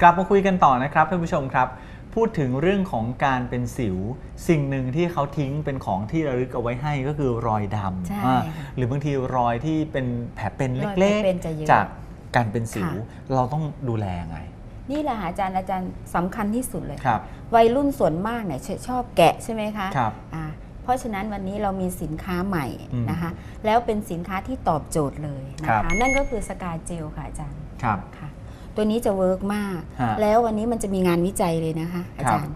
กลับมาคุยกันต่อนะครับท่านผู้ชมครับ พูดถึงเรื่องของการเป็นสิว สิ่งหนึ่งที่เขาทิ้งเป็นของที่ระลึกเอาไว้ให้ก็คือรอยดใช่ำอ่าค่ะหรือบางทีรอยที่เป็นแผลเป็นรอยเล็กแผลเป็นจะเยอะจากการเป็นสิวค่ะเราต้องดูแลยังไงนี่แหละค่ะอาจารย์อาจารย์สำคัญที่สุดเลย ครับวัยรุ่นส่วนมากเนี่ยชชอบแกะใช่ไหมคะครับ อ่าเพราะฉะนั้นวันนี้เรามีสินค้าใหม่อืมนะคะ แล้วเป็นสินค้าที่ตอบโจทย์เลยนะครัคะ บ นั่นก็คือสกาเจลค่ะอาจารย์ครับ ค่ะ ตัวนี้จะเวิร์กมาก ฮะ แล้ววันนี้มันจะมีงานวิจัยเลยนะคะ อาจารย์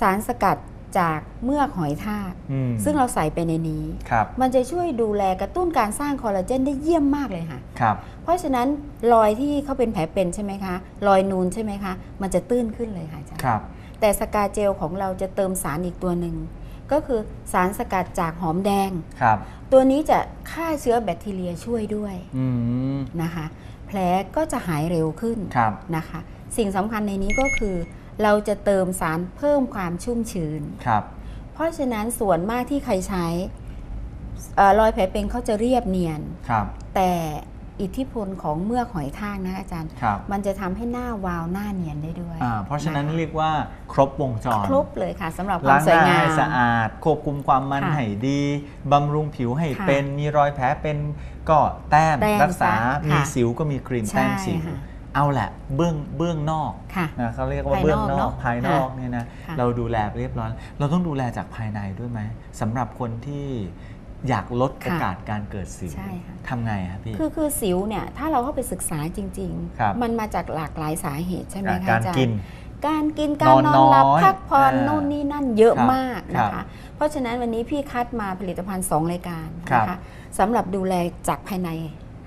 สารสกัดจากเมือกหอยทากอืมซึ่งเราใส่ไปในนี้ ครับมันจะช่วยดูแลกระตุ้นการสร้างคอลลาเจนได้เยี่ยมมากเลยค่ะ ครับเพราะฉะนั้นรอยที่เขาเป็นแผลเป็นใช่ไหมคะ รอยนูนใช่ไหมคะ มันจะตื้นขึ้นเลยค่ะอาจารย์ ครับแต่สกาเจลของเราจะเติมสารอีกตัวหนึ่ง ก็คือสารสกัดจากหอมแดง ครับตัวนี้จะฆ่าเชื้อแบคทีเรียช่วยด้วยอืมนะคะแผ ลก็จะหายเร็วขึ้นครับ นะคะ สิ่งสำคัญในนี้ก็คือ เราจะเติมสารเพิ่มความชุ่มชื้น ครับ เพราะฉะนั้นส่วนมากที่ใครใช้เอ่อรอยแผลเป็นเขาจะเรียบเนียน ครับ แต่ อิทธิพลของเมือกหอยทากนะอาจารย์ครับมันจะทำให้หน้าวาวหน้าเนียนได้ด้วยอ่าเพราะฉะนั้นคเรียกว่าครบวงจร ครบเลยค่ะสำหรับควาล้ามงสหวยาน้างให้มสะอาด ควบคุมความมันค่ะให้ดีบำรุงผิวให้ค่ะเป็นมีรอยแผลเป็นก็แต้มแต้มรักษาซะค่ะมีสิวก็มีครีมใช่แต้มสิวค่ะเอาแหละเบื้องเบื้องนอกค่ะนะเขาเรียกว่าภายนอกเบื้องนอกเนอะภายนอกค่ะเนี่ยนะค่ะเราดูแลเรียบร้อย เราต้องดูแลจากภายในด้วยไหมสำหรับคนที่ อยากลดโอกาสการเกิดสิวใช่ค่ะทำไงครับพี่ คือคือสิวเนี่ยถ้าเราเข้าไปศึกษาจริงครับๆมันมาจากหลากหลายสาเหตุใช่ไหมคะการอาจารย์กินการกินการนอนหลับนอนน้อยพักผ่อนอ่าโน่นนี่นั่นเยอะครับมากนะครัคะบเพราะฉะนั้นวันนี้พี่คัดมาผลิตภัณฑ์ 2 รายการครับนะคะสำหรับดูแลจากภายใน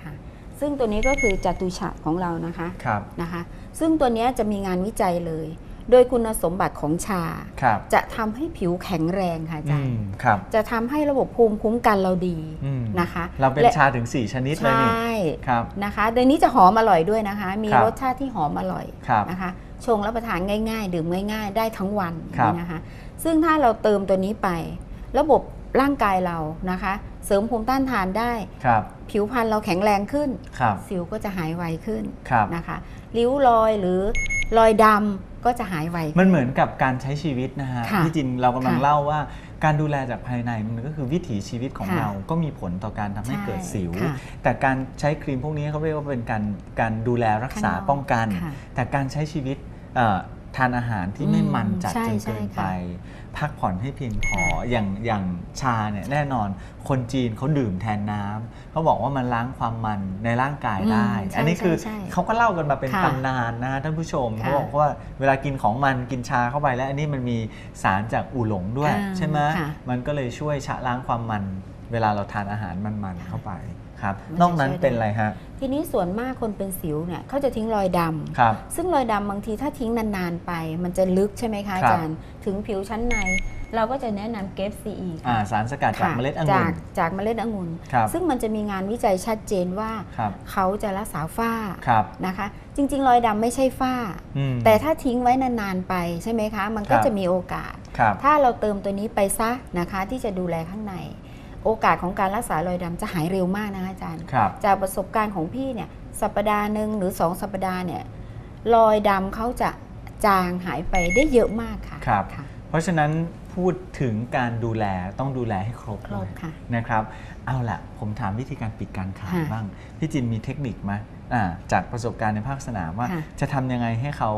ค่ะซึ่งตัวนี้ก็คือจตุฉะของเรานะคะครับนะคะ ซึ่งตัวเนี้ยจะมีงานวิจัยเลย โดยคุณสมบัติของชาครับจะทำให้ผิวแข็งแรงค่ะอาอืจารย์มครับจะทำให้ระบบภูมิคุ้มกันเราดีอืมนะคะ เราเป็นและชาถึง 4 ชนิดเลยใช่นี่ครับนะคะโดยนี้จะหอมอร่อยด้วยนะคะ มีครับรสชาติที่หอมอร่อยครับนะคะชงรับประทานง่าย ๆ ดื่มง่าย ๆ ได้ทั้งวันครับนะคะซึ่งถ้าเราเติมตัวนี้ไป ระบบร่างกายเรานะคะ เสริมภูมิต้านทานได้ครับผิวพรรณเราแข็งแรงขึ้นครับสิวก็จะหายไวขึ้นครับนะคะ ริ้วรอยหรือ รอยดำก็จะหายไวขึ้นมันเหมือนกับการใช้ชีวิตนะฮะค่ะที่จริงเรากำลังค่ะเล่าว่า การดูแลจากภายในมันก็คือวิถีชีวิตของค่ะเราก็มีผลต่อการทำให้ใช่เกิดสิว ค่ะแต่การใช้ครีมพวกนี้เขาเรียกว่าเป็นการการดูแลรักษาข้างนอกป้องกัน ค่ะแต่การใช้ชีวิตเอ่อ ทานอาหารที่ไม่อืมมันจัดใช่จนใช่เกินค่ะไป พักผ่อนให้เพียงพออย่างอย่างชาเนี่ยแน่นอนคนจีนเขาดื่มแทนน้ำเขาบอกว่ามันล้างความมันในร่างกายได้อืมใช่อันนี้คือใช่ใช่เขาก็เล่ากันมาเป็นค่ะตำนานนะฮะท่านผู้ชมค่ะเขาบอกว่าเวลากินของมันกินชาเข้าไปแล้ว อันนี้มันมีสารจากอู่หลงด้วยอ่าใช่ไหมค่ะมันก็เลยช่วยชะล้างความมัน เวลาเราทานอาหารมันๆเข้าไปครับมันจะนอกนั้นช่วยได้เป็นอะไรฮะ ทีนี้ส่วนมากคนเป็นสิวเนี่ยเขาจะทิ้งรอยดำครับ ซึ่งรอยดำบางทีถ้าทิ้งนานๆไป มันจะลึกใช่ไหมคะอาจารย์ ถึงผิวชั้นในเราก็จะแนะนำเกฟซีอีอ่าสารสกัดจากเมล็ดองุ่น จากจากเมล็ดองุ่นครับซึ่งมันจะมีงานวิจัยชัดเจนว่าครับเขาจะรักษาฝ้าครับนะคะ จริง ๆ รอยดำไม่ใช่ฝ้าอืมแต่ถ้าทิ้งไว้นาน ๆ ไปใช่ไหมคะ มันก็ครับจะมีโอกาสครับถ้าเราเติมตัวนี้ไปซะนะคะที่จะดูแลข้างใน โอกาสของการรักษารอยดำจะหายเร็วมากนะคะอาจารย์ ครับ จากประสบการณ์ของพี่เนี่ยสัปดาห์หนึ่งหรือสองสัปดาห์เนี่ยรอยดำเขาจะจางหายไปได้เยอะมากค่ะครับ ค่ะ เพราะฉะนั้นพูดถึงการดูแลต้องดูแลให้ครบครบเลยค่ะนะครับ เอาละผมถามวิธีการปิดการขายค่ะบ้าง พี่จินมีเทคนิคไหมอ่าจากประสบการณ์ในภาคสนามว่า ค่ะ จะทำยังไงให้เขา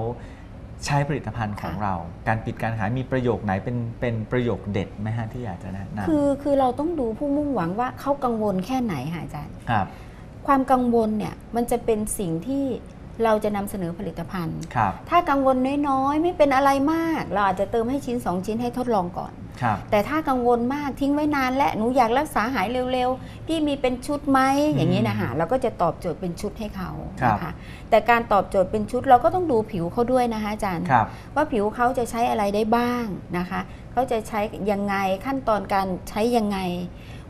ใช้ผลิตภัณฑ์ของค่ะเรา การปิดการขายมีประโยคไหนเป็นเป็นประโยคเด็ดไหมฮะที่อยากจะแนะนคือคือเราต้องดูผู้มุ่งหวังว่าเขากังวลแค่ไหนค่ะอาจารย์ำครับ ความกังวลเนี่ยมันจะเป็นสิ่งที่เราจะนำเสนอผลิตภัณฑ์ครับถ้ากังวลน้อยๆ ไม่เป็นอะไรมาก เราอาจจะเติมให้ชิ้น 2 ชิ้นให้ทดลองก่อนครับ แต่ถ้ากังวลมากทิ้งไว้นานและหนูอยากรักษาหายเร็วๆพี่มีเป็นชุดไหมอย่างนี้นะคะเราก็จะตอบโจทย์เป็นชุดให้เขาครับนะคะแต่การตอบโจทย์เป็นชุดเราก็ต้องดูผิวเขาด้วยนะคะอาจารย์ครับว่าผิวเขาจะใช้อะไรได้บ้างนะคะเขาจะใช้ยังไงขั้นตอนการใช้ยังไง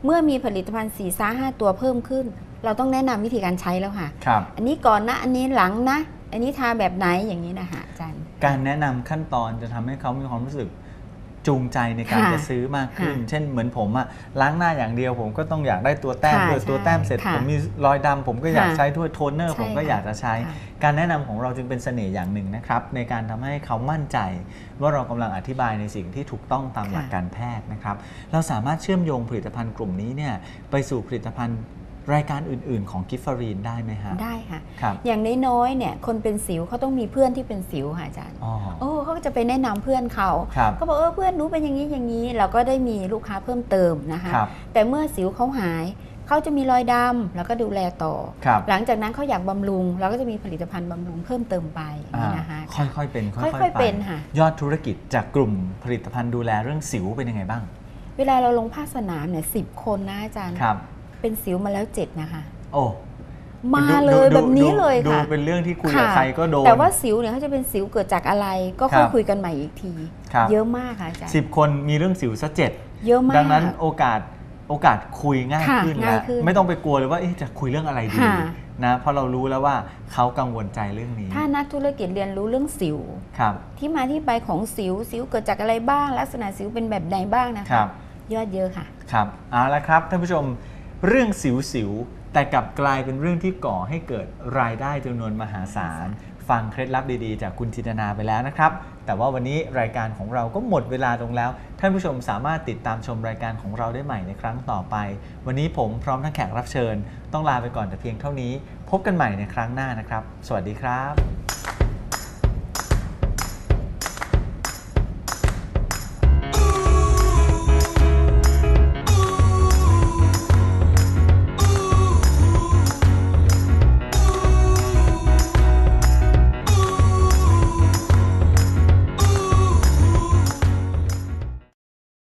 เมื่อมีผลิตภัณฑ์4ี่ห้าตัวเพิ่มขึ้น เราต้องแนะนำวิธีการใช้แล้วค่ะครับอันนี้ก่อนนะอันนี้หลังนะ อันนี้ทาแบบไหนอย่างนี้นะคะอาจารย์ การแนะนำขั้นตอนจะทำให้เขามีความรู้สึก จูงใจในการค่ะจะซื้อมากขึ้นค่ะเช่นเหมือนผมอะล้างหน้าอย่างเดียวผมก็ต้องอยากได้ตัวแต้มค่ะด้วยตัวแต้มเสร็จค่ะผมมีรอยดำผมก็อยากค่ะใช้ด้วยโทนเนอร์ใช่ผมก็ค่ะอยากจะใช้ค่ะการแนะนำของเราจึงเป็นเสน่ห์อย่างหนึ่งนะครับในการทำให้เขามั่นใจ ว่าเรากำลังอธิบายในสิ่งที่ถูกต้องตามหลักการแพทย์นะครับเราสามารถเชื่อมโยงผลิตภัณฑ์กลุ่มนี้เนี่ยไปสู่ผลิตภัณฑ์ รายการอื่น ๆ ของกิฟฟารีนได้ไหมฮะ ได้ค่ะ ครับ อย่างน้อยๆเนี่ยคนเป็นสิวเขาต้องมีเพื่อนที่เป็นสิวค่ะอาจารย์ อ๋อ โอ้เขาก็จะไปแนะนำเพื่อนเขาครับก็บอกเออเพื่อนหนูเป็นอย่างนี้อย่างนี้ เราก็ได้มีลูกค้าเพิ่มเติมนะคะ ครับ แต่เมื่อสิวเขาหาย เขาจะมีรอยดำแล้วก็ดูแลต่อ ครับ หลังจากนั้นเขาอยากบำรุง เราก็จะมีผลิตภัณฑ์บำรุงเพิ่มเติมไปอย่างนี้นะคะอ่าค่อยๆเป็น ค่อยๆค่อยๆไปเป็นค่ะ ยอดธุรกิจจากกลุ่มผลิตภัณฑ์ดูแลเรื่องสิวเป็นยังไงบ้าง เวลาเราลงภาคสนามเนี่ยสิบคนนะอาจารย์ ครับ เป็นสิวมาแล้วเจ็ดนะคะ โอ้มาดูเลยดูแบบนี้ดูเลยดูค่ะเป็นเรื่องที่คุยกับค่ะใครก็โดน แต่ว่าสิวเนี่ยเขาจะเป็นสิวเกิดจากอะไร ก็ครัค่อยบคุยกันใหม่อีกทีครับเยอะมากค่ะอาจารย์สิบคนมีเรื่องสิวซะเจ็ดเยอะมาก ดังนั้นโอกาสโอกาสคุยง่ายค่ะขึ้นง่าแล้ยวขึ้นไม่ต้องไปกลัวเลยว่าเอ๊ะจะคุยเรื่องอะไรดีค่ะนะเพราะเรารู้แล้วว่าเขากังวลใจเรื่องนี้ ถ้านักธุรกิจเรียนรู้เรื่องสิวครับ ที่มาที่ไปของสิวสิวเกิดจากอะไรบ้าง ลักษณะสิวเป็นแบบไหนบ้างนะครัคะบยอดเยอะค่ะ ครับเอาละครับท่านผู้ชม เรื่องสิวสิวๆ แต่กลับกลายเป็นเรื่องที่ก่อให้เกิดรายได้จำนวนมหาศาล ฟังเคล็ดลับดีๆ จากคุณจินตนาไปแล้วนะครับ แต่ว่าวันนี้รายการของเราก็หมดเวลาลงแล้ว ท่านผู้ชมสามารถติดตามชมรายการของเราได้ใหม่ในครั้งต่อไป วันนี้ผมพร้อมทั้งแขกรับเชิญ ต้องลาไปก่อนแต่เพียงเท่านี้ พบกันใหม่ในครั้งหน้านะครับ สวัสดีครับ